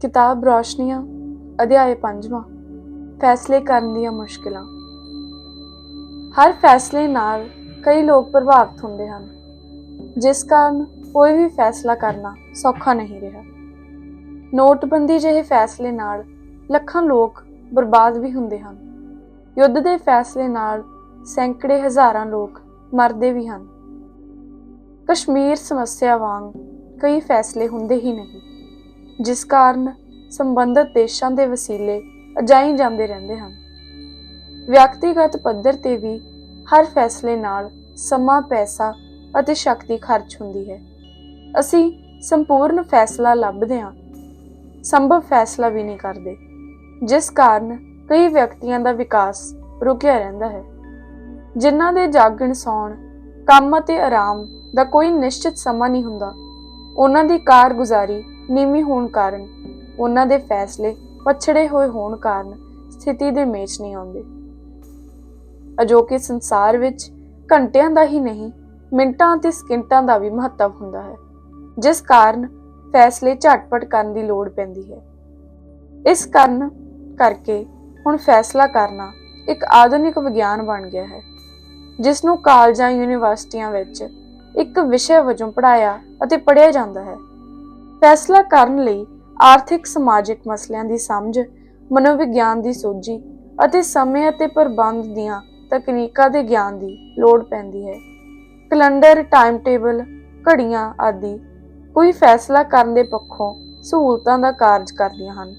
ਕਿਤਾਬ ਰੋਸ਼ਨੀਆਂ ਅਧਿਆਇ 5ਵਾਂ ਫੈਸਲੇ ਕਰਨ ਦੀਆਂ ਮੁਸ਼ਕਿਲਾਂ। ਹਰ ਫੈਸਲੇ ਨਾਲ ਕਈ ਲੋਕ ਪ੍ਰਭਾਵਿਤ ਹੁੰਦੇ ਹਨ, ਜਿਸ ਕਾਰਨ ਕੋਈ ਵੀ ਫੈਸਲਾ ਕਰਨਾ ਸੌਖਾ ਨਹੀਂ ਰਿਹਾ। ਨੋਟਬੰਦੀ ਜਿਹੇ ਫੈਸਲੇ ਨਾਲ ਲੱਖਾਂ ਲੋਕ ਬਰਬਾਦ ਵੀ ਹੁੰਦੇ ਹਨ। ਯੁੱਧ ਦੇ ਫੈਸਲੇ ਨਾਲ ਸੈਂਕੜੇ ਹਜ਼ਾਰਾਂ ਲੋਕ ਮਰਦੇ ਵੀ ਹਨ। ਕਸ਼ਮੀਰ ਸਮੱਸਿਆ ਵਾਂਗ ਕਈ ਫੈਸਲੇ ਹੁੰਦੇ ਹੀ ਨਹੀਂ। ਜਿਸ ਕਾਰਨ ਸੰਬੰਧਿਤ ਦੇਸ਼ਾਂ ਦੇ ਵਸੀਲੇ ਅਜਾਈ ਜਾਂਦੇ ਰਹਿੰਦੇ ਹਨ। ਵਿਅਕਤੀਗਤ ਪੱਧਰ ਤੇ ਵੀ ਹਰ ਫੈਸਲੇ ਨਾਲ ਸਮਾਂ, ਪੈਸਾ ਅਤੇ ਸ਼ਕਤੀ ਖਰਚ ਹੁੰਦੀ ਹੈ। ਅਸੀਂ ਸੰਪੂਰਨ ਫੈਸਲਾ ਲੱਭਦੇ ਹਾਂ, ਸੰਭਵ ਫੈਸਲਾ ਵੀ ਨਹੀਂ ਕਰਦੇ, ਜਿਸ ਕਾਰਨ ਕਈ ਵਿਅਕਤੀਆਂ ਦਾ ਵਿਕਾਸ ਰੁਕਿਆ ਰਹਿੰਦਾ ਹੈ। ਜਿਨ੍ਹਾਂ ਦੇ ਜਾਗਣ ਸੌਣ, ਕੰਮ ਅਤੇ ਆਰਾਮ ਦਾ ਕੋਈ ਨਿਸ਼ਚਿਤ ਸਮਾਂ ਨਹੀਂ ਹੁੰਦਾ, ਉਹਨਾਂ ਦੀ ਕਾਰਗੁਜ਼ਾਰੀ ਨੀਵੀਂ ਹੋਣ ਕਾਰਨ ਉਹਨਾਂ ਦੇ ਫੈਸਲੇ ਪਛੜੇ ਹੋਏ ਹੋਣ ਕਾਰਨ ਸਥਿਤੀ ਦੇ ਮੇਚ ਨਹੀਂ ਆਉਂਦੇ। ਅਜੋਕੇ ਸੰਸਾਰ ਵਿੱਚ ਘੰਟਿਆਂ ਦਾ ਹੀ ਨਹੀਂ, ਮਿੰਟਾਂ ਅਤੇ ਸਕਿੰਟਾਂ ਦਾ ਵੀ ਮਹੱਤਵ ਹੁੰਦਾ ਹੈ, ਜਿਸ ਕਾਰਨ ਫੈਸਲੇ ਝਟਪਟ ਕਰਨ ਦੀ ਲੋੜ ਪੈਂਦੀ ਹੈ। ਇਸ ਕਾਰਨ ਕਰਕੇ ਹੁਣ ਫੈਸਲਾ ਕਰਨਾ ਇੱਕ ਆਧੁਨਿਕ ਵਿਗਿਆਨ ਬਣ ਗਿਆ ਹੈ ਜਿਸ ਨੂੰ ਕਾਲਜਾਂ ਯੂਨੀਵਰਸਿਟੀਆਂ ਵਿੱਚ ਇੱਕ ਵਿਸ਼ੇ ਵਜੋਂ ਪੜਾਇਆ ਅਤੇ ਪੜ੍ਹਿਆ ਜਾਂਦਾ ਹੈ। ਫੈਸਲਾ ਕਰਨ ਲਈ ਆਰਥਿਕ, ਸਮਾਜਿਕ ਮਸਲਿਆਂ ਦੀ ਸਮਝ, ਮਨੋਵਿਗਿਆਨ ਦੀ ਸੋਝੀ ਅਤੇ ਸਮੇਂ ਅਤੇ ਪ੍ਰਬੰਧ ਦੀਆਂ ਤਕਨੀਕਾਂ ਦੇ ਗਿਆਨ ਦੀ ਲੋੜ ਪੈਂਦੀ ਹੈ। ਕੈਲੰਡਰ ਟਾਈਮ ਟੇਬਲ ਘੜੀਆਂ ਆਦਿ ਕੋਈ ਫੈਸਲਾ ਕਰਨ ਦੇ ਪੱਖੋਂ ਸਹੂਲਤਾਂ ਦਾ ਕਾਰਜ ਕਰਦੀਆਂ ਹਨ।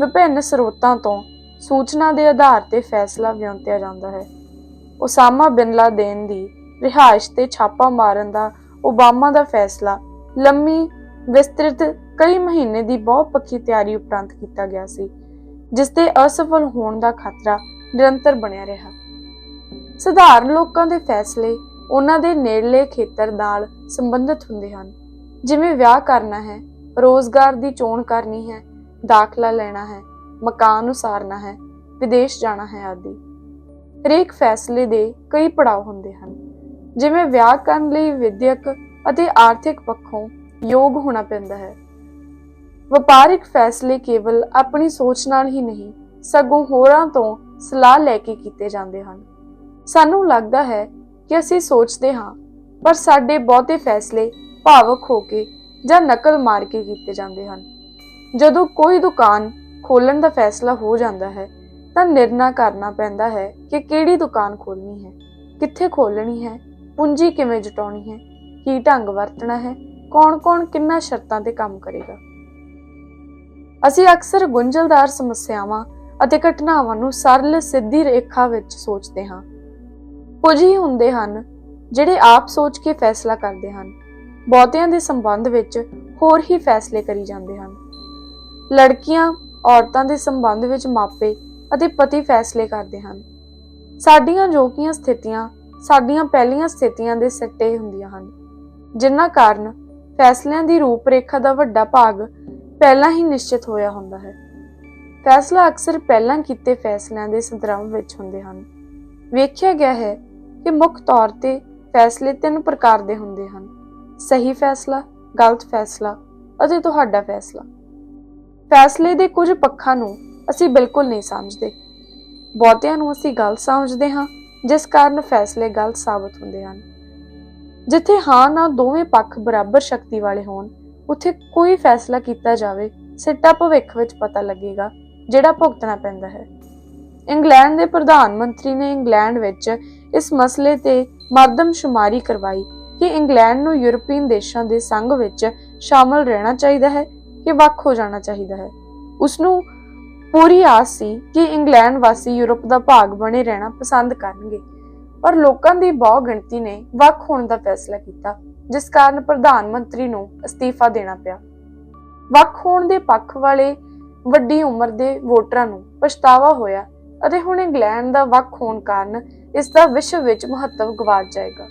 ਵਿਭਿੰਨ ਸਰੋਤਾਂ ਤੋਂ ਸੂਚਨਾ ਦੇ ਆਧਾਰ ਤੇ ਫੈਸਲਾ ਵਿਉਂਤਿਆ ਜਾਂਦਾ ਹੈ। ਉਸਾਮਾ ਬਿਨ ਲਾਦੇਨ ਦੀ ਰਿਹਾਇਸ਼ ਤੇ ਛਾਪਾ ਮਾਰਨ ਦਾ ਓਬਾਮਾ ਦਾ ਫੈਸਲਾ ਲੰਮੀ ਵਿਸਤ੍ਰਿਤ ਕਈ ਮਹੀਨੇ ਦੀ ਬਹੁਪੱਖੀ ਤਿਆਰੀ ਉਪਰੰਤ ਕੀਤਾ ਗਿਆ ਸੀ, ਜਿਸ ਦੇ ਅਸਫਲ ਹੋਣ ਦਾ ਖਤਰਾ ਨਿਰੰਤਰ ਬਣਿਆ ਰਿਹਾ। ਸਧਾਰਨ ਲੋਕਾਂ ਦੇ ਫੈਸਲੇ ਉਹਨਾਂ ਦੇ ਨੇੜਲੇ ਖੇਤਰ ਨਾਲ ਸੰਬੰਧਿਤ ਹੁੰਦੇ ਹਨ, ਜਿਵੇਂ ਵਿਆਹ ਕਰਨਾ ਹੈ, ਰੋਜ਼ਗਾਰ ਦੀ ਚੋਣ ਕਰਨੀ ਹੈ, ਦਾਖਲਾ ਲੈਣਾ ਹੈ, ਮਕਾਨ ਉਸਾਰਨਾ ਹੈ, ਵਿਦੇਸ਼ ਜਾਣਾ ਹੈ ਆਦਿ। ਹਰੇਕ ਫੈਸਲੇ ਦੇ ਕਈ ਪੜਾਅ ਹੁੰਦੇ ਹਨ, ਜਿਵੇਂ ਵਿਆਹ ਕਰਨ ਲਈ ਵਿਦਿਅਕ ਅਤੇ ਆਰਥਿਕ ਪੱਖੋਂ ਯੋਗ ਹੋਣਾ ਪੈਂਦਾ ਹੈ। ਵਪਾਰਿਕ ਫੈਸਲੇ ਕੇਵਲ ਆਪਣੀ ਸੋਚ ਨਾਲ ਹੀ ਨਹੀਂ, ਸਗੋਂ ਹੋਰਾਂ ਤੋਂ ਸਲਾਹ ਲੈ ਕੇ ਕੀਤੇ ਜਾਂਦੇ ਹਨ। ਸਾਨੂੰ ਲੱਗਦਾ ਹੈ ਕਿ ਅਸੀਂ ਸੋਚਦੇ ਹਾਂ, ਪਰ ਸਾਡੇ ਬਹੁਤੇ ਫੈਸਲੇ ਭਾਵਕ ਹੋ ਕੇ ਜਾਂ ਨਕਲ ਮਾਰ ਕੇ ਕੀਤੇ ਜਾਂਦੇ ਹਨ। ਜਦੋਂ ਕੋਈ ਦੁਕਾਨ ਖੋਲਣ ਦਾ ਫੈਸਲਾ ਹੋ ਜਾਂਦਾ ਹੈ, ਤਾਂ ਨਿਰਣਾ ਕਰਨਾ ਪੈਂਦਾ ਹੈ ਕਿ ਕਿਹੜੀ ਦੁਕਾਨ ਖੋਲਣੀ ਹੈ, ਕਿੱਥੇ ਖੋਲਣੀ ਹੈ, ਪੂੰਜੀ ਕਿਵੇਂ ਜਟਾਉਣੀ ਹੈ, ਕੀ ਢੰਗ ਵਰਤਣਾ ਹੈ ਕੌਣ-ਕੌਣ ਕਿੰਨਾ ਸ਼ਰਤਾਂ ਤੇ ਕੰਮ ਕਰੇਗਾ? ਅਸੀਂ ਅਕਸਰ ਗੁੰਝਲਦਾਰ ਸਮੱਸਿਆਵਾਂ ਅਤੇ ਘਟਨਾਵਾਂ ਨੂੰ ਸਰਲ ਸਿੱਧੀ ਰੇਖਾ ਵਿੱਚ ਸੋਚਦੇ ਹਾਂ। ਕੁਝ ਹੀ ਹੁੰਦੇ ਹਨ ਜਿਹੜੇ ਆਪ ਸੋਚ ਕੇ ਫੈਸਲਾ ਕਰਦੇ ਹਨ। ਬਹੁਤਿਆਂ ਦੇ ਸੰਬੰਧ ਵਿੱਚ ਹੋਰ ਹੀ ਫੈਸਲੇ ਕਰੀ ਜਾਂਦੇ ਹਨ। ਲੜਕੀਆਂ ਔਰਤਾਂ ਦੇ ਸੰਬੰਧ ਵਿੱਚ ਮਾਪੇ ਅਤੇ ਪਤੀ ਫੈਸਲੇ ਕਰਦੇ ਹਨ। ਸਾਡੀਆਂ ਜੋਕੀਆਂ ਸਥਿਤੀਆਂ ਸਾਡੀਆਂ ਪਹਿਲੀਆਂ ਸਥਿਤੀਆਂ ਦੇ ਸੱਟੇ ਹੁੰਦੀਆਂ ਹਨ, ਜਿਨ੍ਹਾਂ ਕਾਰਨ ਫੈਸਲਿਆਂ ਦੀ ਰੂਪਰੇਖਾ ਦਾ ਵੱਡਾ ਭਾਗ ਪਹਿਲਾਂ ਹੀ ਨਿਸ਼ਚਿਤ ਹੋਇਆ ਹੁੰਦਾ ਹੈ। ਫੈਸਲਾ ਅਕਸਰ ਪਹਿਲਾਂ ਕੀਤੇ ਫੈਸਲਿਆਂ ਦੇ ਸੰਦਰਭ ਵਿੱਚ ਹੁੰਦੇ ਹਨ। ਵੇਖਿਆ ਗਿਆ ਹੈ ਕਿ ਮੁੱਖ ਤੌਰ ਤੇ ਫੈਸਲੇ ਤਿੰਨ ਪ੍ਰਕਾਰ ਦੇ ਹੁੰਦੇ ਹਨ। ਸਹੀ ਫੈਸਲਾ, ਗਲਤ ਫੈਸਲਾ ਅਤੇ ਤੁਹਾਡਾ ਫੈਸਲਾ। ਫੈਸਲੇ ਦੇ ਕੁਝ ਪੱਖਾਂ ਨੂੰ ਅਸੀਂ ਬਿਲਕੁਲ ਨਹੀਂ ਸਮਝਦੇ। ਬਹੁਤਿਆਂ ਨੂੰ ਅਸੀਂ ਗਲਤ ਸਮਝਦੇ ਹਾਂ, ਜਿਸ ਕਾਰਨ ਫੈਸਲੇ ਗਲਤ ਸਾਬਤ ਹੁੰਦੇ ਹਨ। ਜਿੱਥੇ ਹਾਂ ਨਾ ਦੋਵੇਂ ਪੱਖ ਬਰਾਬਰ ਸ਼ਕਤੀ ਵਾਲੇ ਹੋਣ, ਉੱਥੇ ਕੋਈ ਫੈਸਲਾ ਕੀਤਾ ਜਾਵੇ, ਸਿੱਟਾ ਭਵਿੱਖ ਵਿੱਚ ਪਤਾ ਲੱਗੇਗਾ, ਜਿਹੜਾ ਭੁਗਤਣਾ ਪੈਂਦਾ ਹੈ। ਇੰਗਲੈਂਡ ਦੇ ਪ੍ਰਧਾਨ ਮੰਤਰੀ ਨੇ ਇੰਗਲੈਂਡ ਵਿੱਚ ਇਸ ਮਸਲੇ ਤੇ ਮਰਦਮਸ਼ੁਮਾਰੀ ਕਰਵਾਈ ਕਿ ਇੰਗਲੈਂਡ ਨੂੰ ਯੂਰਪੀਅਨ ਦੇਸ਼ਾਂ ਦੇ ਸੰਘ ਵਿੱਚ ਸ਼ਾਮਲ ਰਹਿਣਾ ਚਾਹੀਦਾ ਹੈ ਕਿ ਵੱਖ ਹੋ ਜਾਣਾ ਚਾਹੀਦਾ ਹੈ। ਉਸ ਨੂੰ ਪੂਰੀ ਆਸ ਸੀ ਕਿ ਇੰਗਲੈਂਡ ਵਾਸੀ ਯੂਰਪ ਦਾ ਭਾਗ ਬਣੇ ਰਹਿਣਾ ਪਸੰਦ ਕਰਨਗੇ। ਪਰ ਲੋਕਾਂ ਦੀ ਬਹੁ ਗਿਣਤੀ ਨੇ ਵੱਖ ਹੋਣ ਦਾ ਫੈਸਲਾ ਕੀਤਾ, ਜਿਸ ਕਾਰਨ ਪ੍ਰਧਾਨ ਮੰਤਰੀ ਨੂੰ ਅਸਤੀਫਾ ਦੇਣਾ ਪਿਆ। ਵੱਖ ਹੋਣ ਦੇ ਪੱਖ ਵਾਲੇ ਵੱਡੀ ਉਮਰ ਦੇ ਵੋਟਰਾਂ ਨੂੰ ਪਛਤਾਵਾ ਹੋਇਆ ਅਤੇ ਹੁਣ ਇੰਗਲੈਂਡ ਦਾ ਵੱਖ ਹੋਣ ਕਾਰਨ ਇਸ ਦਾ ਵਿਸ਼ਵ ਵਿੱਚ ਮਹੱਤਵ ਗਵਾਚ ਜਾਏਗਾ।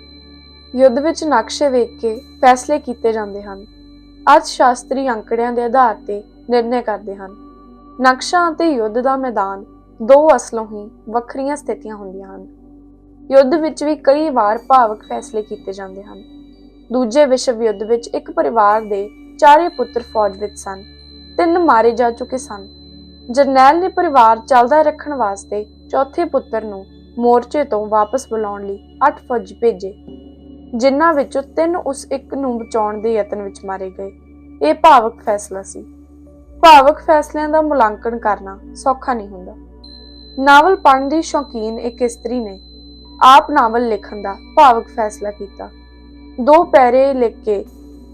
ਯੁੱਧ ਵਿੱਚ ਨਕਸ਼ੇ ਵੇਖ ਕੇ ਫੈਸਲੇ ਕੀਤੇ ਜਾਂਦੇ ਹਨ। ਅਰਥ ਸ਼ਾਸਤਰੀ ਅੰਕੜਿਆਂ ਦੇ ਆਧਾਰ ਤੇ ਨਿਰਣੈ ਕਰਦੇ ਹਨ। ਨਕਸ਼ਾ ਅਤੇ ਯੁੱਧ ਦਾ ਮੈਦਾਨ ਦੋ ਅਸਲੋਂ ਹੀ ਵੱਖਰੀਆਂ ਸਥਿਤੀਆਂ ਹੁੰਦੀਆਂ ਹਨ। ਯੁੱਧ ਵਿੱਚ ਵੀ ਕਈ ਵਾਰ ਭਾਵਕ ਫੈਸਲੇ ਕੀਤੇ ਜਾਂਦੇ ਹਨ। ਦੂਜੇ ਵਿਸ਼ਵ ਯੁੱਧ ਵਿੱਚ ਇੱਕ ਪਰਿਵਾਰ ਦੇ ਚਾਰੇ ਪੁੱਤਰ ਫੌਜ ਵਿੱਚ ਸਨ, ਤਿੰਨ ਮਾਰੇ ਜਾ ਚੁੱਕੇ ਸਨ। ਜਰਨੈਲ ਨੇ ਪਰਿਵਾਰ ਚੱਲਦਾ ਰੱਖਣ ਵਾਸਤੇ ਚੌਥੇ ਪੁੱਤਰ ਨੂੰ ਮੋਰਚੇ ਤੋਂ ਵਾਪਸ ਬੁਲਾਉਣ ਲਈ 8 ਫੌਜੀ ਭੇਜੇ, ਜਿਨ੍ਹਾਂ ਵਿੱਚੋਂ ਤਿੰਨ ਉਸ ਇੱਕ ਨੂੰ ਬਚਾਉਣ ਦੇ ਯਤਨ ਵਿੱਚ ਮਾਰੇ ਗਏ। ਇਹ ਭਾਵਕ ਫੈਸਲਾ ਸੀ। ਭਾਵਕ ਫੈਸਲਿਆਂ ਦਾ ਮੁਲਾਂਕਣ ਕਰਨਾ ਸੌਖਾ ਨਹੀਂ ਹੁੰਦਾ। ਨਾਵਲ ਪੜ੍ਹਨ ਦੀ ਸ਼ੌਕੀਨ ਇੱਕ ਇਸਤਰੀ ਨੇ ਆਪ ਨਾਵਲ ਲਿਖਣ ਦਾ ਭਾਵਕ ਫੈਸਲਾ ਕੀਤਾ। ਦੋ ਪੈਰੇ ਲਿਖ ਕੇ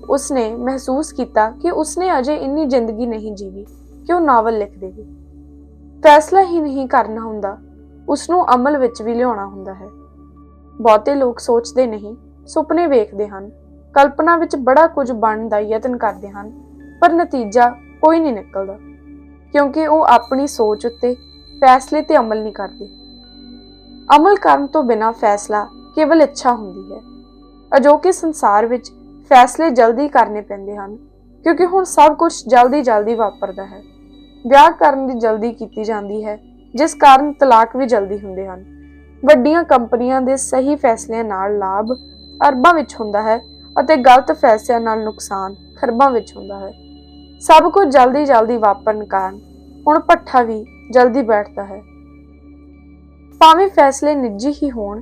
ਉਸਨੇ ਮਹਿਸੂਸ ਕੀਤਾ ਕਿ ਉਸਨੇ ਅਜੇ ਇੰਨੀ ਜ਼ਿੰਦਗੀ ਨਹੀਂ ਜੀਵੀ ਕਿ ਉਹ ਨਾਵਲ ਲਿਖ ਦੇਵੇ। ਫੈਸਲਾ ਹੀ ਨਹੀਂ ਕਰਨਾ ਹੁੰਦਾ ਉਸ ਨੂੰ ਅਮਲ ਵਿੱਚ ਵੀ ਲਿਆਉਣਾ ਹੁੰਦਾ ਹੈ। ਬਹੁਤੇ ਲੋਕ ਸੋਚਦੇ ਨਹੀਂ, ਸੁਪਨੇ ਵੇਖਦੇ ਹਨ, ਕਲਪਨਾ ਵਿੱਚ ਬੜਾ ਕੁਝ ਬਣਨ ਦਾ ਯਤਨ ਕਰਦੇ ਹਨ, ਪਰ ਨਤੀਜਾ ਕੋਈ ਨਹੀਂ ਨਿਕਲਦਾ, ਕਿਉਂਕਿ ਉਹ ਆਪਣੀ ਸੋਚ ਉੱਤੇ ਫੈਸਲੇ ਤੇ ਅਮਲ ਨਹੀਂ ਕਰਦੇ। ਅਮਲ ਕਰਨ ਤੋਂ ਬਿਨਾ ਫੈਸਲਾ ਕੇਵਲ ਇੱਛਾ ਹੁੰਦੀ ਹੈ। ਅਜੋਕੇ ਸੰਸਾਰ ਵਿੱਚ ਫੈਸਲੇ ਜਲਦੀ ਕਰਨੇ ਪੈਂਦੇ ਹਨ, ਕਿਉਂਕਿ ਹੁਣ ਸਭ ਕੁਝ ਜਲਦੀ ਜਲਦੀ ਵਾਪਰਦਾ ਹੈ। ਵਿਆਹ ਕਰਨ ਦੀ ਜਲਦੀ ਕੀਤੀ ਜਾਂਦੀ ਹੈ, ਜਿਸ ਕਾਰਨ ਤਲਾਕ ਵੀ ਜਲਦੀ ਹੁੰਦੇ ਹਨ। ਵੱਡੀਆਂ ਕੰਪਨੀਆਂ ਦੇ ਸਹੀ ਫੈਸਲਿਆਂ ਨਾਲ ਲਾਭ ਅਰਬਾਂ ਵਿੱਚ ਹੁੰਦਾ ਹੈ ਅਤੇ ਗਲਤ ਫੈਸਲਿਆਂ ਨਾਲ ਨੁਕਸਾਨ ਖਰਬਾਂ ਵਿੱਚ ਹੁੰਦਾ ਹੈ। ਸਭ ਕੁਝ ਜਲਦੀ ਜਲਦੀ ਵਾਪਰਨ ਕਾਰਨ ਹੁਣ ਪੱਠਾ ਵੀ ਜਲਦੀ ਬੈਠਦਾ ਹੈ। ਭਾਵੇਂ ਫੈਸਲੇ ਨਿੱਜੀ ਹੀ ਹੋਣ,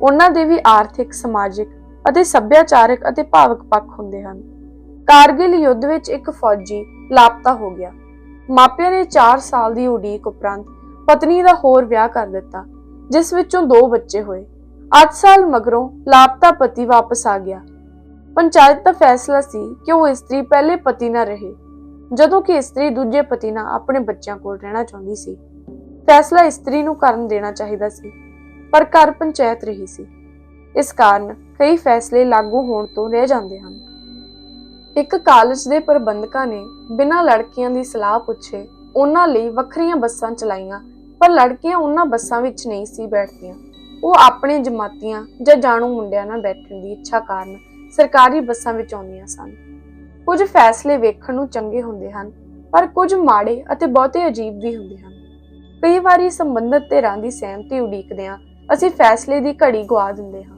ਉਹਨਾਂ ਦੇ ਵੀ ਆਰਥਿਕ, ਸਮਾਜਿਕ ਅਤੇ ਸੱਭਿਆਚਾਰਕ ਅਤੇ ਭਾਵਕ ਪੱਖ ਹੁੰਦੇ ਹਨ। ਕਾਰਗਿਲ ਯੁੱਧ ਵਿੱਚ ਇੱਕ ਫੌਜੀ ਲਾਪਤਾ ਹੋ ਗਿਆ। ਮਾਪਿਆਂ ਨੇ 4 ਸਾਲ ਦੀ ਉਡੀਕ ਉਪਰੰਤ ਪਤਨੀ ਦਾ ਹੋਰ ਵਿਆਹ ਕਰ ਦਿੱਤਾ, ਜਿਸ ਵਿੱਚੋਂ ਦੋ ਬੱਚੇ ਹੋਏ। 8 ਸਾਲ ਮਗਰੋਂ ਲਾਪਤਾ ਪਤੀ ਵਾਪਸ ਆ ਗਿਆ। ਪੰਚਾਇਤ ਦਾ ਫੈਸਲਾ ਸੀ ਕਿ ਉਹ ਇਸਤਰੀ ਪਹਿਲੇ ਪਤੀ ਨਾਲ ਰਹੇ, ਜਦੋਂ ਕਿ ਇਸਤਰੀ ਦੂਜੇ ਪਤੀ ਨਾਲ ਆਪਣੇ ਬੱਚਿਆਂ ਕੋਲ ਰਹਿਣਾ ਚਾਹੁੰਦੀ ਸੀ। ਫੈਸਲਾ ਇਸਤਰੀ ਨੂੰ ਕਰਨ ਦੇਣਾ ਚਾਹੀਦਾ ਸੀ, ਪਰ ਘਰ ਪੰਚਾਇਤ ਰਹੀ ਸੀ। ਇਸ ਕਾਰਨ ਕਈ ਫੈਸਲੇ ਲਾਗੂ ਹੋਣ ਤੋਂ ਰਹਿ ਜਾਂਦੇ ਹਨ। ਇੱਕ ਕਾਲਜ ਦੇ ਪ੍ਰਬੰਧਕਾਂ ਨੇ ਬਿਨਾਂ ਲੜਕੀਆਂ ਦੀ ਸਲਾਹ ਪੁੱਛੇ ਉਹਨਾਂ ਲਈ ਵੱਖਰੀਆਂ ਬੱਸਾਂ ਚਲਾਈਆਂ, ਪਰ ਲੜਕੀਆਂ ਉਹਨਾਂ ਬੱਸਾਂ ਵਿੱਚ ਨਹੀਂ ਸੀ ਬੈਠਦੀਆਂ। ਉਹ ਆਪਣੇ ਜਮਾਤੀਆਂ ਜਾਂ ਜਾਣੂ ਮੁੰਡਿਆਂ ਨਾਲ ਬੈਠਣ ਦੀ ਇੱਛਾ ਕਾਰਨ ਸਰਕਾਰੀ ਬੱਸਾਂ ਵਿੱਚ ਆਉਂਦੀਆਂ ਸਨ। ਕੁਝ ਫੈਸਲੇ ਵੇਖਣ ਨੂੰ ਚੰਗੇ ਹੁੰਦੇ ਹਨ, ਪਰ ਕੁਝ ਮਾੜੇ ਅਤੇ ਬਹੁਤੇ ਅਜੀਬ ਵੀ ਹੁੰਦੇ ਹਨ। ਕਈ ਵਾਰੀ ਸੰਬੰਧਿਤ ਧਿਰਾਂ ਦੀ ਸਹਿਮਤੀ ਉਡੀਕਦਿਆਂ ਅਸੀਂ ਫੈਸਲੇ ਦੀ ਘੜੀ ਗਵਾ ਦਿੰਦੇ ਹਾਂ।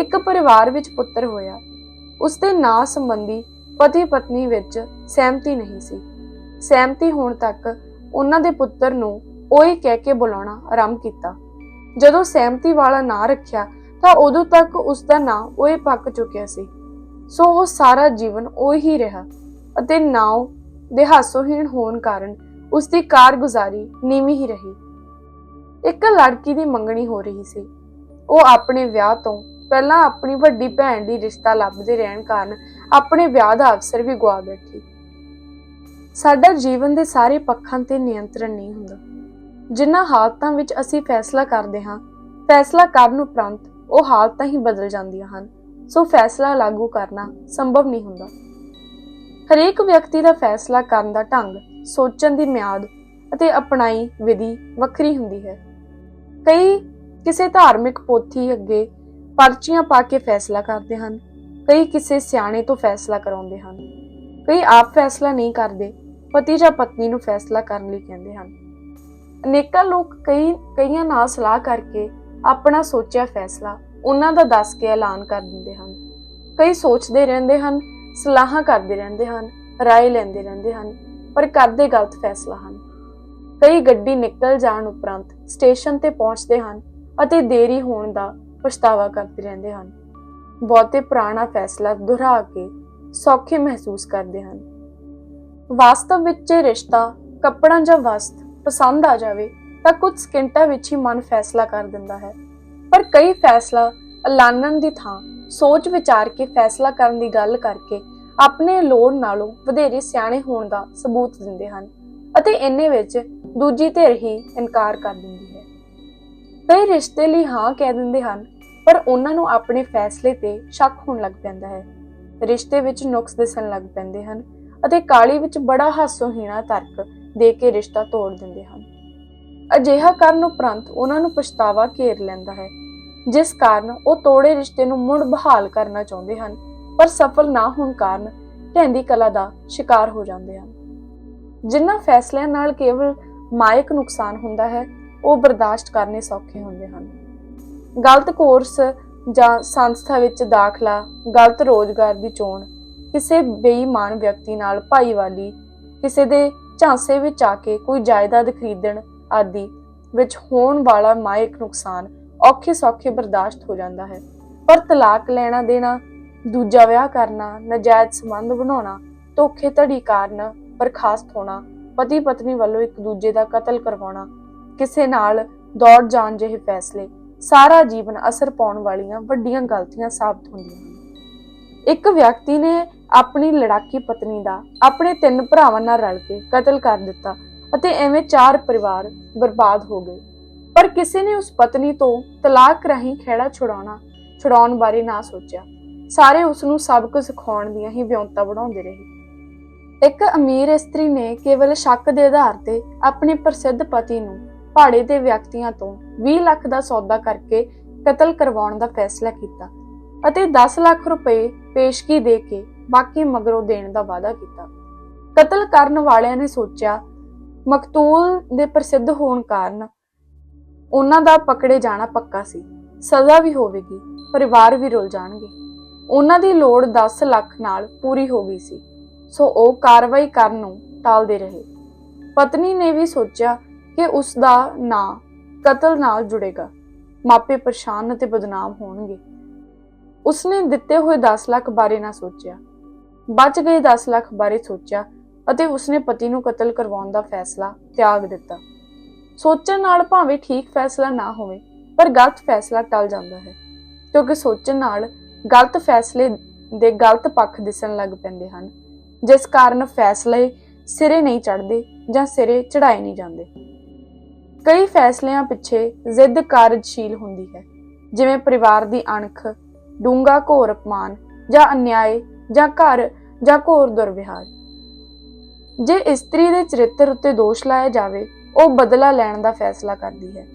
ਇੱਕ ਪਰਿਵਾਰ ਵਿੱਚ ਪੁੱਤਰ ਹੋਇਆ। ਉਸਦੇ ਨਾਂ ਸੰਬੰਧੀ ਪਤੀ ਪਤਨੀ ਵਿੱਚ ਸਹਿਮਤੀ ਨਹੀਂ ਸੀ। ਸਹਿਮਤੀ ਹੋਣ ਤੱਕ ਉਹਨਾਂ ਦੇ ਪੁੱਤਰ ਨੂੰ ਓਏ ਕਹਿ ਕੇ ਬੁਲਾਉਣਾ ਆਰੰਭ ਕੀਤਾ। ਜਦੋਂ ਸਹਿਮਤੀ ਵਾਲਾ ਨਾਂ ਰੱਖਿਆ, ਤਾਂ ਉਦੋਂ ਤੱਕ ਉਸ ਦਾ ਨਾਂ ਓਏ ਪੱਕ ਚੁੱਕਿਆ ਸੀ। ਸੋ ਉਹ ਸਾਰਾ ਜੀਵਨ ਓਏ ਹੀ ਰਿਹਾ ਅਤੇ ਨਾਉ ਦੇ ਹਾਸੋਹੀਣ ਹੋਣ ਕਾਰਨ ਉਸ ਦੀ ਕਾਰਗੁਜ਼ਾਰੀ ਨੀਵੀਂ ਹੀ ਰਹੀ। ਇੱਕ ਲੜਕੀ ਦੀ ਮੰਗਣੀ ਹੋ ਰਹੀ ਸੀ। ਉਹ ਆਪਣੇ ਵਿਆਹ ਤੋਂ ਪਹਿਲਾਂ ਆਪਣੀ ਵੱਡੀ ਭੈਣ ਦੀ ਰਿਸ਼ਤਾ ਲੱਭਦੇ ਰਹਿਣ ਕਾਰਨ ਆਪਣੇ ਵਿਆਹ ਦਾ ਅਵਸਰ ਵੀ ਗਵਾ ਬੈਠੀ। ਸਾਡਾ ਜੀਵਨ ਦੇ ਸਾਰੇ ਪੱਖਾਂ ਤੇ ਨਿਯੰਤਰਣ ਨਹੀਂ ਹੁੰਦਾ। ਜਿਨ੍ਹਾਂ ਹਾਲਤਾਂ ਵਿੱਚ ਅਸੀਂ ਫੈਸਲਾ ਕਰਦੇ ਹਾਂ, ਫੈਸਲਾ ਕਰਨ ਉਪਰੰਤ ਉਹ ਹਾਲਤਾਂ ਹੀ ਬਦਲ ਜਾਂਦੀਆਂ ਹਨ। ਸੋ ਫੈਸਲਾ ਲਾਗੂ ਕਰਨਾ ਸੰਭਵ ਨਹੀਂ ਹੁੰਦਾ। ਹਰੇਕ ਵਿਅਕਤੀ ਦਾ ਫੈਸਲਾ ਕਰਨ ਦਾ ਢੰਗ ਸੋਚਣ ਦੀ ਮਿਆਦ ਅਤੇ ਅਪਣਾਈ ਵਿਧੀ ਵੱਖਰੀ ਹੁੰਦੀ ਹੈ ਕਈ ਕਿਸੇ ਧਾਰਮਿਕ ਪੋਥੀ ਅੱਗੇ ਪਰਚੀਆਂ ਪਾ ਕੇ ਫੈਸਲਾ ਕਰਦੇ ਹਨ ਕਈ ਕਿਸੇ ਸਿਆਣੇ ਤੋਂ ਫੈਸਲਾ ਕਰਾਉਂਦੇ ਹਨ ਕਈ ਆਪ ਫੈਸਲਾ ਨਹੀਂ ਕਰਦੇ ਪਤੀ ਜਾਂ ਪਤਨੀ ਨੂੰ ਫੈਸਲਾ ਕਰਨ ਲਈ ਕਹਿੰਦੇ ਹਨ ਅਨੇਕਾਂ ਲੋਕ ਕਈ ਕਈਆਂ ਨਾਲ ਸਲਾਹ ਕਰਕੇ ਆਪਣਾ ਸੋਚਿਆ ਫੈਸਲਾ ਉਹਨਾਂ ਦਾ ਦੱਸ ਕੇ ਐਲਾਨ ਕਰ ਦਿੰਦੇ ਹਨ ਕਈ ਸੋਚਦੇ ਰਹਿੰਦੇ ਹਨ ਸਲਾਹਾਂ ਕਰਦੇ ਰਹਿੰਦੇ ਹਨ رائے ਲੈਂਦੇ ਰਹਿੰਦੇ ਹਨ ਪਰ ਕਰਦੇ ਗਲਤ ਫੈਸਲਾ ਹਨ। ਕਈ ਗੱਡੀ ਨਿਕਲ ਜਾਣ ਉਪਰੰਤ ਸਟੇਸ਼ਨ ਤੇ ਪਹੁੰਚਦੇ ਹਨ ਅਤੇ ਦੇਰੀ ਹੋਣ ਦਾ ਪਛਤਾਵਾ ਕਰਦੇ ਰਹਿੰਦੇ ਹਨ। ਬਹੁਤੇ ਪੁਰਾਣਾ ਫੈਸਲਾ ਦੁਹਰਾ ਕੇ ਸੌਖੇ ਮਹਿਸੂਸ ਕਰਦੇ ਹਨ। ਵਾਸਤਵ ਵਿੱਚ ਜੇ ਰਿਸ਼ਤਾ ਕੱਪੜਾ ਜਾਂ ਵਸਤ ਪਸੰਦ ਆ ਜਾਵੇ ਤਾਂ ਕੁਝ ਸਕਿੰਟਾਂ ਵਿੱਚ ਹੀ ਮਨ ਫੈਸਲਾ ਕਰ ਦਿੰਦਾ ਹੈ। ਪਰ ਕਈ ਫੈਸਲਾ ਐਲਾਨਣ ਦੀ ਥਾਂ ਸੋਚ ਵਿਚਾਰ ਕੇ ਫੈਸਲਾ ਕਰਨ ਦੀ ਗੱਲ ਕਰਕੇ ਆਪਣੇ ਲੋੜ ਨਾਲੋਂ ਵਧੇਰੇ ਸਿਆਣੇ ਹੋਣ ਦਾ ਸਬੂਤ ਦਿੰਦੇ ਹਨ ਅਤੇ ਇੰਨੇ ਵਿੱਚ ਦੂਜੀ ਧਿਰ ਹੀ ਇਨਕਾਰ ਕਰ ਦਿੰਦੀ ਹੈ। ਕਈ ਰਿਸ਼ਤੇ ਲਈ ਹਾਂ ਕਹਿ ਦਿੰਦੇ ਹਨ, ਪਰ ਉਹਨਾਂ ਨੂੰ ਆਪਣੇ ਫੈਸਲੇ ਤੇ ਸ਼ੱਕ ਹੋਣ ਲੱਗ ਪੈਂਦਾ ਹੈ। ਰਿਸ਼ਤੇ ਵਿੱਚ ਨੁਕਸ ਦਿਸਣ ਲੱਗ ਪੈਂਦੇ ਹਨ ਅਤੇ ਕਾਲੀ ਵਿੱਚ ਬੜਾ ਹਾਸੋਹੀਣਾ ਤਰਕ ਦੇ ਕੇ ਰਿਸ਼ਤਾ ਤੋੜ ਦਿੰਦੇ ਹਨ। ਅਜਿਹਾ ਕਰਨ ਉਪਰੰਤ ਉਹਨਾਂ ਨੂੰ ਪਛਤਾਵਾ ਘੇਰ ਲੈਂਦਾ ਹੈ, ਜਿਸ ਕਾਰਨ ਉਹ ਤੋੜੇ ਰਿਸ਼ਤੇ ਨੂੰ ਮੁੜ ਬਹਾਲ ਕਰਨਾ ਚਾਹੁੰਦੇ ਹਨ ਪਰ ਸਫਲ ਨਾ ਹੋਣ ਕਾਰਨ ਢਹਿੰਦੀ ਕਲਾ ਦਾ ਸ਼ਿਕਾਰ ਹੋ ਜਾਂਦੇ ਹਨ। ਜਿਨ੍ਹਾਂ ਫੈਸਲਿਆਂ ਨਾਲ ਕੇਵਲ ਮਾਇਕ ਨੁਕਸਾਨ ਹੁੰਦਾ ਹੈ, ਉਹ ਬਰਦਾਸ਼ਤ ਕਰਨੇ ਸੌਖੇ ਹੁੰਦੇ ਹਨ। ਗਲਤ ਕੋਰਸ ਜਾਂ ਸੰਸਥਾ ਵਿੱਚ ਦਾਖਲਾ, ਗਲਤ ਰੋਜ਼ਗਾਰ ਦੀ ਚੋਣ, ਕਿਸੇ ਬੇਈਮਾਨ ਵਿਅਕਤੀ ਨਾਲ ਭਾਈਵਾਲੀ ਕਿਸੇ ਦੇ ਝਾਂਸੇ ਵਿੱਚ ਆ ਕੇ ਕੋਈ ਜਾਇਦਾਦ ਖਰੀਦਣ ਆਦਿ ਵਿੱਚ ਹੋਣ ਵਾਲਾ ਮਾਇਕ ਨੁਕਸਾਨ ਔਖੇ ਸੌਖੇ ਬਰਦਾਸ਼ਤ ਹੋ ਜਾਂਦਾ ਹੈ। ਪਰ ਤਲਾਕ ਲੈਣਾ ਦੇਣਾ ਦੂਜਾ ਵਿਆਹ ਕਰਨਾ, ਨਜਾਇਜ਼ ਸੰਬੰਧ ਬਣਾਉਣਾ, ਧੋਖੇ ਧੜੀ ਕਾਰਨ ਬਰਖਾਸਤ ਹੋਣਾ, ਪਤੀ ਪਤਨੀ ਵੱਲੋਂ ਇੱਕ ਦੂਜੇ ਦਾ ਕਤਲ ਕਰਵਾਉਣਾ, ਕਿਸੇ ਨਾਲ ਦੌੜ ਜਾਣ ਜਿਹੇ ਫੈਸਲੇ, ਸਾਰਾ ਜੀਵਨ ਅਸਰ ਪਾਉਣ ਵਾਲੀਆਂ ਵੱਡੀਆਂ ਗਲਤੀਆਂ ਸਾਬਤ ਹੁੰਦੀਆਂ ਹਨ। ਇੱਕ ਵਿਅਕਤੀ ਨੇ ਆਪਣੀ ਲੜਾਕੀ ਪਤਨੀ ਦਾ, ਆਪਣੇ ਤਿੰਨ ਭਰਾਵਾਂ ਨਾਲ ਰਲ ਕੇ ਕਤਲ ਕਰ ਦਿੱਤਾ ਅਤੇ ਐਵੇਂ ਚਾਰ ਪਰਿਵਾਰ ਬਰਬਾਦ ਹੋ ਗਏ। ਪਰ ਕਿਸੇ ਨੇ ਉਸ ਪਤਨੀ ਤੋਂ ਤਲਾਕ ਰਾਹੀਂ ਖੇੜਾ ਛੁਡਾਉਣਾ, ਛੁਡਾਉਣ ਬਾਰੇ ਨਾ ਸੋਚਿਆ। ਸਾਰੇ ਉਸ ਨੂੰ ਸਬਕ ਸਿਖਾਉਣ ਦੀਆਂ ਹੀ ਵਿਉਂਤਾ ਬਣਾਉਂਦੇ ਰਹੇ। ਇੱਕ ਅਮੀਰ ਇਸਤਰੀ ਨੇ ਕੇਵਲ ਸ਼ੱਕ ਦੇ ਆਧਾਰ ਤੇ ਆਪਣੇ ਪ੍ਰਸਿੱਧ ਪਤੀ ਨੂੰ ਪਹਾੜੇ ਦੇ ਵਿਅਕਤੀਆਂ ਤੋਂ 20 ਲੱਖ ਦਾ ਸੌਦਾ ਕਰਕੇ ਕਤਲ ਕਰਵਾਉਣ ਦਾ ਫੈਸਲਾ ਕੀਤਾ ਅਤੇ 10 ਲੱਖ ਰੁਪਏ ਪੇਸ਼ਗੀ ਦੇ ਕੇ ਬਾਕੀ ਮਗਰੋਂ ਦੇਣ ਦਾ ਵਾਅਦਾ ਕੀਤਾ। ਕਤਲ ਕਰਨ ਵਾਲਿਆਂ ਨੇ ਸੋਚਿਆ, ਮਕਤੂਲ ਦੇ ਪ੍ਰਸਿੱਧ ਹੋਣ ਕਾਰਨ ਉਹਨਾਂ ਦਾ ਪਕੜੇ ਜਾਣਾ ਪੱਕਾ ਸੀ, ਸਜ਼ਾ ਵੀ ਹੋਵੇਗੀ, ਪਰਿਵਾਰ ਵੀ ਰੁੱਲ ਜਾਣਗੇ। ਉਹਨਾਂ ਦੀ ਲੋੜ 10 ਲੱਖ ਨਾਲ ਪੂਰੀ ਹੋ ਗਈ ਸੀ। ਸੋ ਉਹ ਕਾਰਵਾਈ ਕਰਨ ਨੂੰ ਟਾਲਦੇ ਰਹੇ। ਪਤਨੀ ਨੇ ਵੀ ਸੋਚਿਆ ਕਿ ਉਸ ਦਾ ਨਾਂ ਕਤਲ ਨਾਲ ਜੁੜੇਗਾ। ਮਾਪੇ ਪਰੇਸ਼ਾਨ ਅਤੇ ਬਦਨਾਮ ਹੋਣਗੇ। ਉਸਨੇ ਦਿੱਤੇ ਹੋਏ 10 ਲੱਖ ਬਾਰੇ ਨਾ ਸੋਚਿਆ। ਬਚ ਗਏ 10 ਲੱਖ ਬਾਰੇ ਸੋਚਿਆ ਅਤੇ ਉਸਨੇ ਪਤੀ ਨੂੰ ਕਤਲ ਕਰਵਾਉਣ ਦਾ ਫੈਸਲਾ ਤਿਆਗ ਦਿੱਤਾ। ਸੋਚਣ ਨਾਲ ਭਾਵੇਂ ਠੀਕ ਫੈਸਲਾ ਨਾ ਹੋਵੇ, ਪਰ ਗਲਤ ਫੈਸਲਾ ਟਲ ਜਾਂਦਾ ਹੈ। ਕਿਉਂਕਿ ਸੋਚਣ ਨਾਲ ਗਲਤ ਫੈਸਲੇ ਦੇ ਗਲਤ ਪੱਖ ਦਿਸਣ ਲੱਗ ਪੈਂਦੇ ਹਨ। ਜਿਸ ਕਾਰਨ ਫੈਸਲੇ ਸਿਰੇ ਨਹੀਂ ਚੜਦੇ ਜਾਂ ਸਿਰੇ ਚੜਾਏ ਨਹੀਂ ਜਾਂਦੇ। ਕਈ ਫੈਸਲਿਆਂ ਪਿੱਛੇ ਜ਼ਿੱਦ ਕਾਰਜਸ਼ੀਲ ਹੁੰਦੀ ਹੈ। ਜਿਵੇਂ ਪਰਿਵਾਰ ਦੀ ਅਣਖ ਡੂੰਗਾ ਘੋਰ ਅਪਮਾਨ ਜਾਂ ਅਨਿਆਏ ਜਾਂ ਘਰ ਜਾਂ ਘੋਰ ਦੁਰਵਿਹਾਰ। ਜੇ ਇਸਤਰੀ ਦੇ ਚਰਿੱਤਰ ਉੱਤੇ ਦੋਸ਼ ਲਾਇਆ ਜਾਵੇ, ਉਹ ਬਦਲਾ ਲੈਣ ਦਾ ਫੈਸਲਾ ਕਰਦੀ ਹੈ।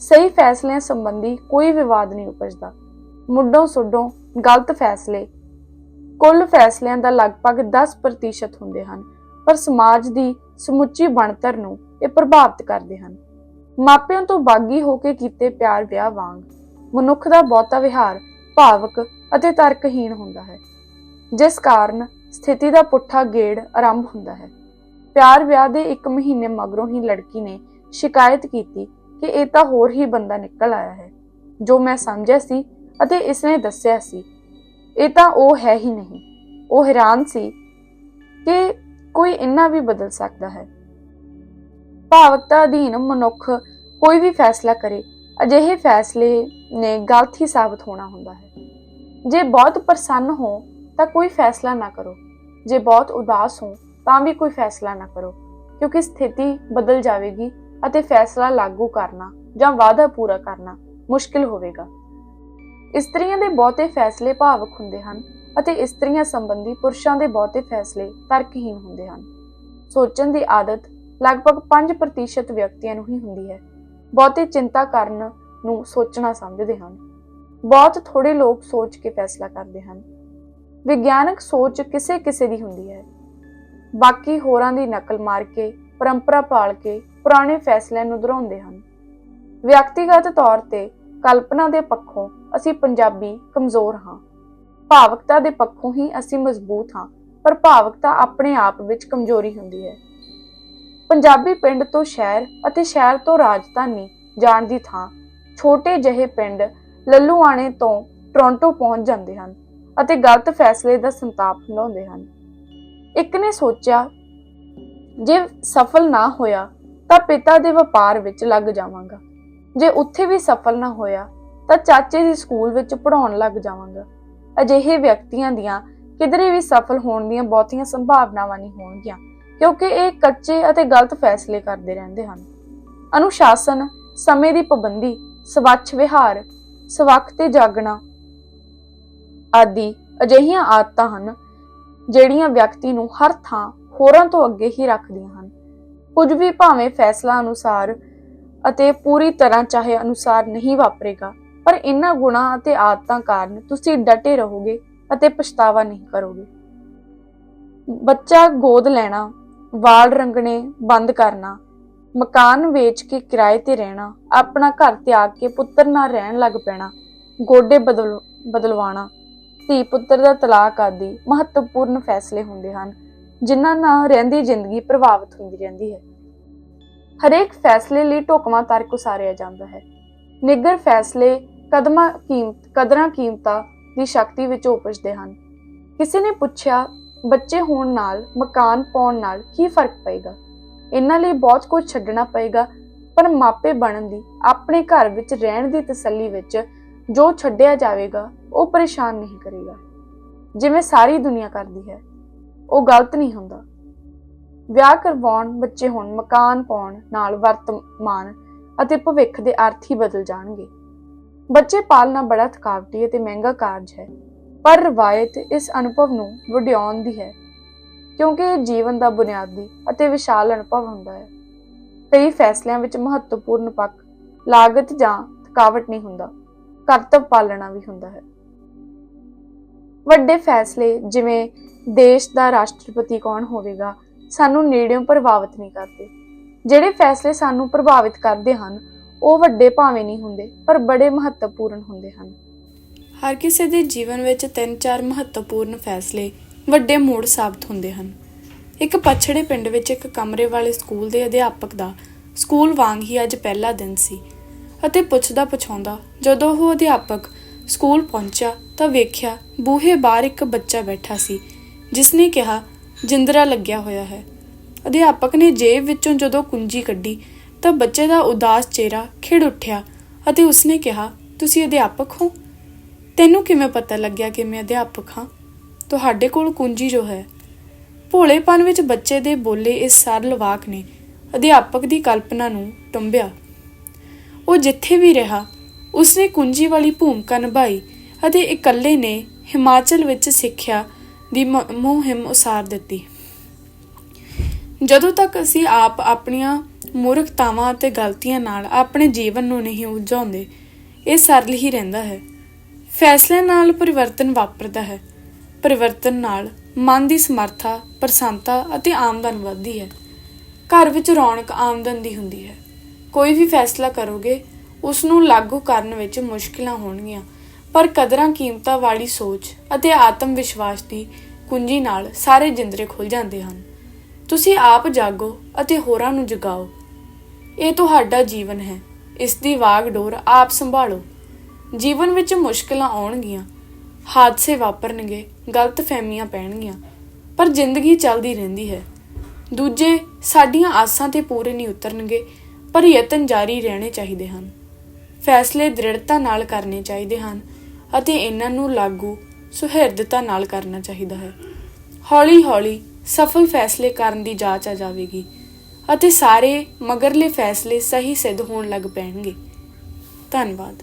ਸਹੀ ਫੈਸਲਿਆਂ ਸੰਬੰਧੀ ਕੋਈ ਵਿਵਾਦ ਨਹੀਂ ਉਪਜਦਾ। ਮੁੱਢੋਂ ਸੁੱਢੋਂ ਗਲਤ ਫੈਸਲੇ। ਕੁੱਲ ਫੈਸਲਿਆਂ ਦਾ ਲਗਭਗ 10% ਹੁੰਦੇ ਹਨ, ਪਰ ਸਮਾਜ ਦੀ ਸਮੁੱਚੀ ਬਣਤਰ ਨੂੰ ਇਹ ਪ੍ਰਭਾਵਿਤ ਕਰਦੇ ਹਨ। ਮਾਪਿਆਂ ਤੋਂ ਬਾਗੀ ਹੋ ਕੇ ਕੀਤੇ ਪਿਆਰ ਵਿਆਹ ਵਾਂਗ, ਮਨੁੱਖ ਦਾ ਬਹੁਤਾ ਵਿਹਾਰ ਭਾਵਕ ਅਤੇ ਤਰਕਹੀਣ ਹੁੰਦਾ ਹੈ, ਜਿਸ ਕਾਰਨ ਸਥਿਤੀ ਦਾ ਪੁੱਠਾ ਗੇੜ ਆਰੰਭ ਹੁੰਦਾ ਹੈ। ਪਿਆਰ ਵਿਆਹ ਦੇ 1 ਮਹੀਨੇ ਮਗਰੋਂ ਹੀ ਲੜਕੀ ਨੇ ਸ਼ਿਕਾਇਤ ਕੀਤੀ ਕਿ ਇਹ ਤਾਂ ਹੋਰ ਹੀ ਬੰਦਾ ਨਿਕਲ ਆਇਆ ਹੈ, ਜੋ ਮੈਂ ਸਮਝਿਆ ਸੀ ਅਤੇ ਇਸਨੇ ਦੱਸਿਆ ਸੀ, ਇਹ ਤਾਂ ਉਹ ਹੈ ਹੀ ਨਹੀਂ। ਉਹ ਹੈਰਾਨ ਸੀ ਕਿ ਕੋਈ ਇੰਨਾ ਵੀ ਬਦਲ ਸਕਦਾ ਹੈ। ਭਾਵਕਤਾ ਅਧੀਨ ਮਨੁੱਖ ਕੋਈ ਵੀ ਫੈਸਲਾ ਕਰੇ, ਅਜਿਹੇ ਫੈਸਲੇ ਨੇ ਗਲਤ ਹੀ ਸਾਬਤ ਹੋਣਾ ਹੁੰਦਾ ਹੈ। ਜੇ ਬਹੁਤ ਪ੍ਰਸੰਨ ਹੋ, ਤਾਂ ਕੋਈ ਫੈਸਲਾ ਨਾ ਕਰੋ। ਜੇ ਬਹੁਤ ਉਦਾਸ ਹੋ, ਤਾਂ ਵੀ ਕੋਈ ਫੈਸਲਾ ਨਾ ਕਰੋ, ਕਿਉਂਕਿ ਸਥਿਤੀ ਬਦਲ ਜਾਵੇਗੀ ਅਤੇ ਫੈਸਲਾ ਲਾਗੂ ਕਰਨਾ ਜਾਂ ਵਾਅਦਾ ਪੂਰਾ ਕਰਨਾ ਮੁਸ਼ਕਿਲ ਹੋਵੇਗਾ। ਇਸਤਰੀਆਂ ਦੇ ਬਹੁਤੇ ਫੈਸਲੇ ਭਾਵਕ ਹੁੰਦੇ ਹਨ ਅਤੇ ਇਸਤਰੀਆਂ ਸੰਬੰਧੀ ਪੁਰਸ਼ਾਂ ਦੇ ਬਹੁਤੇ ਫੈਸਲੇ ਤਰਕਹੀਣ ਹੁੰਦੇ ਹਨ। ਸੋਚਣ ਦੀ ਆਦਤ ਲਗਭਗ 5% ਵਿਅਕਤੀਆਂ ਨੂੰ ਹੀ ਹੁੰਦੀ ਹੈ। ਬਹੁਤੇ ਚਿੰਤਾ ਕਰਨ ਨੂੰ ਸੋਚਣਾ ਸਮਝਦੇ ਹਨ। ਬਹੁਤ ਥੋੜੇ ਲੋਕ ਸੋਚ ਕੇ ਫੈਸਲਾ ਕਰਦੇ ਹਨ। ਵਿਗਿਆਨਕ ਸੋਚ ਕਿਸੇ ਕਿਸੇ ਦੀ ਹੁੰਦੀ ਹੈ। ਬਾਕੀ ਹੋਰਾਂ ਦੀ ਨਕਲ ਮਾਰ ਕੇ, ਪਰੰਪਰਾ ਪਾਲ ਕੇ, ਪੁਰਾਣੇ ਫੈਸਲਿਆਂ ਨੂੰ ਦੁਹਰਾਉਂਦੇ ਹਨ। ਵਿਅਕਤੀਗਤ ਤੌਰ ਤੇ ਕਲਪਨਾ ਦੇ ਪੱਖੋਂ ਅਸੀਂ ਪੰਜਾਬੀ ਕਮਜ਼ੋਰ ਹਾਂ। ਭਾਵਕਤਾ ਦੇ ਪੱਖੋਂ ਹੀ ਅਸੀਂ ਮਜ਼ਬੂਤ ਹਾਂ, ਪਰ ਭਾਵਕਤਾ ਆਪਣੇ ਆਪ ਵਿੱਚ ਕਮਜ਼ੋਰੀ ਹੁੰਦੀ ਹੈ। ਪੰਜਾਬੀ ਪਿੰਡ ਤੋਂ ਸ਼ਹਿਰ ਅਤੇ ਸ਼ਹਿਰ ਤੋਂ ਰਾਜਧਾਨੀ ਜਾਣ ਦੀ ਥਾਂ ਛੋਟੇ ਜਿਹੇ ਪਿੰਡ ਲੱਲੂਆਣੇ ਤੋਂ ਟੋਰਾਂਟੋ ਪਹੁੰਚ ਜਾਂਦੇ ਹਨ ਅਤੇ ਗਲਤ ਫੈਸਲੇ ਦਾ ਸੰਤਾਪ ਲਾਉਂਦੇ ਹਨ। ਇੱਕ ਨੇ ਸੋਚਿਆ, ਜੇ ਸਫਲ ਨਾ ਹੋਇਆ ਤਾਂ ਪਿਤਾ ਦੇ ਵਪਾਰ ਵਿੱਚ ਲੱਗ ਜਾਵਾਂਗਾ। ਜੇ ਉੱਥੇ ਵੀ ਸਫਲ ਨਾ ਹੋਇਆ, ਤਾਂ ਚਾਚੇ ਦੀ ਸਕੂਲ ਵਿੱਚ ਪੜਾਉਣ ਲੱਗ ਜਾਵਾਂਗਾ। ਅਜਿਹੇ ਵਿਅਕਤੀਆਂ ਦੀਆਂ ਕਿਧਰੇ ਵੀ ਸਫਲ ਹੋਣ ਦੀਆਂ ਬਹੁਤੀਆਂ ਸੰਭਾਵਨਾਵਾਂ ਨਹੀਂ ਹੋਣਗੀਆਂ, ਕਿਉਂਕਿ ਇਹ ਕੱਚੇ ਅਤੇ ਗਲਤ ਫੈਸਲੇ ਕਰਦੇ ਰਹਿੰਦੇ ਹਨ। ਅਨੁਸ਼ਾਸਨ, ਸਮੇਂ ਦੀ ਪਾਬੰਦੀ, ਸਵੱਛ ਵਿਹਾਰ, ਸਵੱਖ ਤੇ ਜਾਗਣਾ ਆਦਿ ਅਜਿਹੀਆਂ ਆਦਤਾਂ ਹਨ, ਜਿਹੜੀਆਂ ਵਿਅਕਤੀ ਨੂੰ ਹਰ ਥਾਂ ਹੋਰਾਂ ਤੋਂ ਅੱਗੇ ਹੀ ਰੱਖਦੀਆਂ ਹਨ। ਕੁਝ ਵੀ ਭਾਵੇਂ ਫੈਸਲਾ ਅਨੁਸਾਰ ਅਤੇ ਪੂਰੀ ਤਰ੍ਹਾਂ ਚਾਹੇ ਅਨੁਸਾਰ ਨਹੀਂ ਵਾਪਰੇਗਾ। ਪਰ ਇਹਨਾਂ ਗੁਣਾਂ ਅਤੇ ਆਦਤਾਂ ਕਾਰਨ ਤੁਸੀਂ ਡਟੇ ਰਹੋਗੇ ਅਤੇ ਪਛਤਾਵਾ ਨਹੀਂ ਕਰੋਗੇ। ਬੱਚਾ ਗੋਦ ਲੈਣਾ, ਵਾਲ ਰੰਗਣੇ ਬੰਦ ਕਰਨਾ, ਮਕਾਨ ਵੇਚ ਕੇ ਕਿਰਾਏ ਤੇ ਰਹਿਣਾ, ਆਪਣਾ ਘਰ ਤਿਆਗ ਕੇ ਪੁੱਤਰ ਨਾਲ ਰਹਿਣ ਲੱਗ ਪੈਣਾ, ਗੋਡੇ ਬਦਲ, ਬਦਲਵਾਣਾ, ਧੀ ਪੁੱਤਰ ਦਾ ਤਲਾਕ ਆਦਿ ਮਹੱਤਵਪੂਰਨ ਫੈਸਲੇ ਹੁੰਦੇ ਹਨ, ਜਿਨ੍ਹਾਂ ਨਾਲ ਰਹਿੰਦੀ ਜ਼ਿੰਦਗੀ ਪ੍ਰਭਾਵਿਤ ਹੁੰਦੀ ਰਹਿੰਦੀ ਹੈ। ਹਰੇਕ ਫੈਸਲੇ ਲਈ ਢੋਕਵਾਂ ਤਰਕ ਉਸਾਰਿਆ ਜਾਂਦਾ ਹੈ। ਨਿੱਗਰ ਫੈਸਲੇ ਕਦਮਾਂ ਕੀਮਤ, ਕਦਰਾਂ ਕੀਮਤਾਂ ਦੀ ਸ਼ਕਤੀ ਵਿੱਚ ਉਪਜਦੇ ਹਨ। ਕਿਸੇ ਨੇ ਪੁੱਛਿਆ, ਬੱਚੇ ਹੋਣ ਨਾਲ, ਮਕਾਨ ਪਾਉਣ ਨਾਲ ਕੀ ਫ਼ਰਕ ਪਏਗਾ? ਇਹਨਾਂ ਲਈ ਬਹੁਤ ਕੁਝ ਛੱਡਣਾ ਪਏਗਾ, ਪਰ ਮਾਪੇ ਬਣਨ ਦੀ, ਆਪਣੇ ਘਰ ਵਿੱਚ ਰਹਿਣ ਦੀ ਤਸੱਲੀ ਵਿੱਚ ਜੋ ਛੱਡਿਆ ਜਾਵੇਗਾ, ਉਹ ਪਰੇਸ਼ਾਨ ਨਹੀਂ ਕਰੇਗਾ। ਜਿਵੇਂ ਸਾਰੀ ਦੁਨੀਆ ਕਰਦੀ ਹੈ। ਉਹ ਗਲਤ ਨਹੀਂ ਹੁੰਦਾ। ਵਿਆਹ ਕਰਵਾਉਣ ਬੱਚੇ ਹੋਣ ਮਕਾਨ ਪਾਉਣ ਨਾਲ ਵਰਤਮਾਨ ਅਤੇ ਭਵਿੱਖ ਦੇ ਅਰਥ ਹੀ ਬਦਲ ਜਾਣਗੇ। ਬੱਚੇ ਪਾਲਣਾ ਬੜਾ ਥਕਾਵਟੀ ਅਤੇ ਮਹਿੰਗਾ ਕਾਰਜ ਹੈ, ਪਰ ਰਵਾਇਤ ਇਸ ਅਨੁਭਵ ਨੂੰ ਵਡਿਆਉਣ ਦੀ ਹੈ, ਕਿਉਂਕਿ ਇਹ ਜੀਵਨ ਦਾ ਬੁਨਿਆਦੀ ਅਤੇ ਵਿਸ਼ਾਲ ਅਨੁਭਵ ਹੁੰਦਾ ਹੈ। ਕਈ ਫੈਸਲਿਆਂ ਵਿੱਚ ਮਹੱਤਵਪੂਰਨ ਪੱਖ ਲਾਗਤ ਜਾਂ ਥਕਾਵਟ ਨਹੀਂ ਹੁੰਦਾ, ਕਰਤਵ ਪਾਲਣਾ ਵੀ ਹੁੰਦਾ ਹੈ। ਵੱਡੇ ਫੈਸਲੇ ਜਿਵੇਂ ਦੇਸ਼ ਦਾ ਰਾਸ਼ਟਰਪਤੀ ਕੌਣ ਹੋਵੇਗਾ ਸਾਨੂੰ ਨੇੜਿਓਂ ਪ੍ਰਭਾਵਿਤ ਨਹੀਂ ਕਰਦੇ। ਜਿਹੜੇ ਫੈਸਲੇ ਸਾਨੂੰ ਪ੍ਰਭਾਵਿਤ ਕਰਦੇ ਹਨ, ਉਹ ਵੱਡੇ ਭਾਵੇਂ ਨਹੀਂ ਹੁੰਦੇ, ਪਰ ਬੜੇ ਮਹੱਤਵਪੂਰਨ ਹੁੰਦੇ ਹਨ। ਹਰ ਕਿਸੇ ਦੇ ਜੀਵਨ ਵਿੱਚ ਤਿੰਨ ਚਾਰ ਮਹੱਤਵਪੂਰਨ ਫੈਸਲੇ ਵੱਡੇ ਮੋੜ ਸਾਬਤ ਹੁੰਦੇ ਹਨ। ਇੱਕ ਪਛੜੇ ਪਿੰਡ ਵਿੱਚ ਇੱਕ ਕਮਰੇ ਵਾਲੇ ਸਕੂਲ ਦੇ ਅਧਿਆਪਕ ਦਾ ਸਕੂਲ ਵਾਂਗ ਹੀ ਅੱਜ ਪਹਿਲਾ ਦਿਨ ਸੀ ਅਤੇ ਪੁੱਛਦਾ ਪੁਛਾਉਂਦਾ ਜਦੋਂ ਉਹ ਅਧਿਆਪਕ ਸਕੂਲ ਪਹੁੰਚਿਆ ਤਾਂ ਵੇਖਿਆ ਬੂਹੇ ਬਾਹਰ ਇੱਕ ਬੱਚਾ ਬੈਠਾ ਸੀ, ਜਿਸ ਨੇ ਕਿਹਾ ਜਿੰਦਰਾ ਲੱਗਿਆ ਹੋਇਆ ਹੈ। ਅਧਿਆਪਕ ਨੇ ਜੇਬ ਵਿੱਚੋਂ ਜਦੋਂ ਕੁੰਜੀ ਕੱਢੀ, ਤਾਂ ਬੱਚੇ ਦਾ ਉਦਾਸ ਚਿਹਰਾ ਖਿੜ ਉੱਠਿਆ ਅਤੇ ਉਸਨੇ ਕਿਹਾ, ਤੁਸੀਂ ਅਧਿਆਪਕ ਹੋ? ਤੈਨੂੰ ਕਿਵੇਂ ਪਤਾ ਲੱਗਿਆ ਕਿ ਮੈਂ ਅਧਿਆਪਕ ਹਾਂ? ਤੁਹਾਡੇ ਕੋਲ ਕੁੰਜੀ ਜੋ ਹੈ? ਭੋਲੇਪਨ ਵਿੱਚ ਬੱਚੇ ਦੇ ਬੋਲੇ ਇਸ ਸਰਲ ਵਾਕ ਨੇ ਅਧਿਆਪਕ ਦੀ ਕਲਪਨਾ ਨੂੰ ਟੰਬਿਆ। ਉਹ ਜਿੱਥੇ ਵੀ ਰਿਹਾ, ਉਸਨੇ ਕੁੰਜੀ ਵਾਲੀ ਭੂਮਿਕਾ ਨਿਭਾਈ ਅਤੇ ਇਕੱਲੇ ਨੇ ਹਿਮਾਚਲ ਵਿੱਚ ਸਿੱਖਿਆ ਦੀ ਮੁਹਿੰਮ ਉਸਾਰ ਦਿੱਤੀ। ਜਦੋਂ ਤੱਕ ਅਸੀਂ ਆਪ ਆਪਣੀਆਂ ਮੂਰਖਤਾਵਾਂ ਅਤੇ ਗਲਤੀਆਂ ਨਾਲ ਆਪਣੇ ਜੀਵਨ ਨੂੰ ਨਹੀਂ ਉਲਝਾਉਂਦੇ, ਇਹ ਸਰਲ ਹੀ ਰਹਿੰਦਾ ਹੈ। ਫੈਸਲੇ ਨਾਲ ਪਰਿਵਰਤਨ ਵਾਪਰਦਾ ਹੈ। ਪਰਿਵਰਤਨ ਨਾਲ ਮਨ ਦੀ ਸਮਰੱਥਾ, ਪ੍ਰਸੰਨਤਾ ਅਤੇ ਆਮਦਨ ਵੱਧਦੀ ਹੈ। ਘਰ ਵਿੱਚ ਰੌਣਕ ਆਮਦਨ ਦੀ ਹੁੰਦੀ ਹੈ। ਕੋਈ ਵੀ ਫੈਸਲਾ ਕਰੋਗੇ ਉਸ ਨੂੰ ਲਾਗੂ ਕਰਨ ਵਿੱਚ ਮੁਸ਼ਕਲਾਂ ਹੋਣਗੀਆਂ। ਪਰ ਕਦਰਾਂ ਕੀਮਤਾਂ ਵਾਲੀ ਸੋਚ ਅਤੇ ਆਤਮ ਵਿਸ਼ਵਾਸ ਦੀ ਕੁੰਜੀ ਨਾਲ ਸਾਰੇ ਜਿੰਦਰੇ ਖੁੱਲ ਜਾਂਦੇ ਹਨ। ਤੁਸੀਂ ਆਪ ਜਾਗੋ ਅਤੇ ਹੋਰਾਂ ਨੂੰ ਜਗਾਓ। ਇਹ ਤੁਹਾਡਾ ਜੀਵਨ ਹੈ। ਇਸ ਦੀ ਵਾਗਡੋਰ ਆਪ ਸੰਭਾਲੋ। ਜੀਵਨ ਵਿੱਚ ਮੁਸ਼ਕਲਾਂ ਆਉਣਗੀਆਂ। ਹਾਦਸੇ ਵਾਪਰਨਗੇ, ਗਲਤ ਫਹਿਮੀਆਂ ਪੈਣਗੀਆਂ, ਪਰ ਜ਼ਿੰਦਗੀ ਚੱਲਦੀ ਰਹਿੰਦੀ ਹੈ। ਦੂਜੇ, ਸਾਡੀਆਂ ਆਸਾਂ ਤੇ ਪੂਰੇ ਨਹੀਂ ਉਤਰਨਗੇ, ਪਰ ਯਤਨ ਜਾਰੀ ਰਹਿਣੇ ਚਾਹੀਦੇ ਹਨ। ਫੈਸਲੇ ਦ੍ਰਿੜਤਾ ਨਾਲ ਕਰਨੇ ਚਾਹੀਦੇ ਹਨ ਅਤੇ ਇਹਨਾਂ ਨੂੰ ਲਾਗੂ ਸੁਹਿਰਦਤਾ ਨਾਲ ਕਰਨਾ ਚਾਹੀਦਾ ਹੈ। ਹੌਲੀ-ਹੌਲੀ ਸਫਲ ਫੈਸਲੇ ਕਰਨ ਦੀ ਜਾਂਚ ਆ ਜਾਵੇਗੀ ਅਤੇ ਸਾਰੇ ਮਗਰਲੇ ਫੈਸਲੇ ਸਹੀ ਸਿੱਧ ਹੋਣ ਲੱਗ ਪੈਣਗੇ। ਧੰਨਵਾਦ।